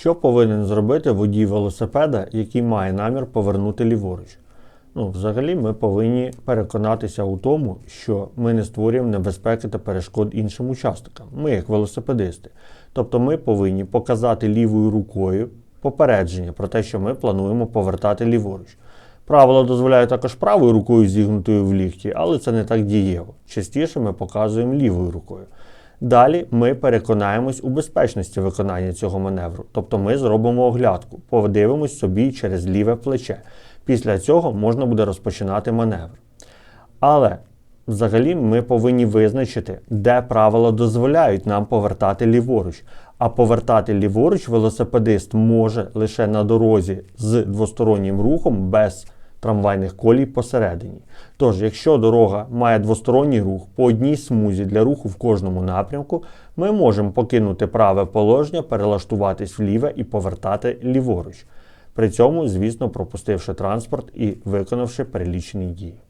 Що повинен зробити водій велосипеда, який має намір повернути ліворуч? Ну, взагалі, ми повинні переконатися у тому, що ми не створюємо небезпеки та перешкод іншим учасникам. Ми як велосипедисти. Тобто ми повинні показати лівою рукою попередження про те, що ми плануємо повертати ліворуч. Правила дозволяють також правою рукою зігнутою в лікті, але це не так дієво. Частіше ми показуємо лівою рукою. Далі ми переконаємось у безпечності виконання цього маневру, тобто ми зробимо оглядку, подивимось собі через ліве плече. Після цього можна буде розпочинати маневр. Але взагалі ми повинні визначити, де правила дозволяють нам повертати ліворуч. А повертати ліворуч велосипедист може лише на дорозі з двостороннім рухом без трамвайних колій посередині. Тож, якщо дорога має двосторонній рух по одній смузі для руху в кожному напрямку, ми можемо покинути праве положення, перелаштуватись вліве і повертати ліворуч. При цьому, звісно, пропустивши транспорт і виконавши перелічені дії.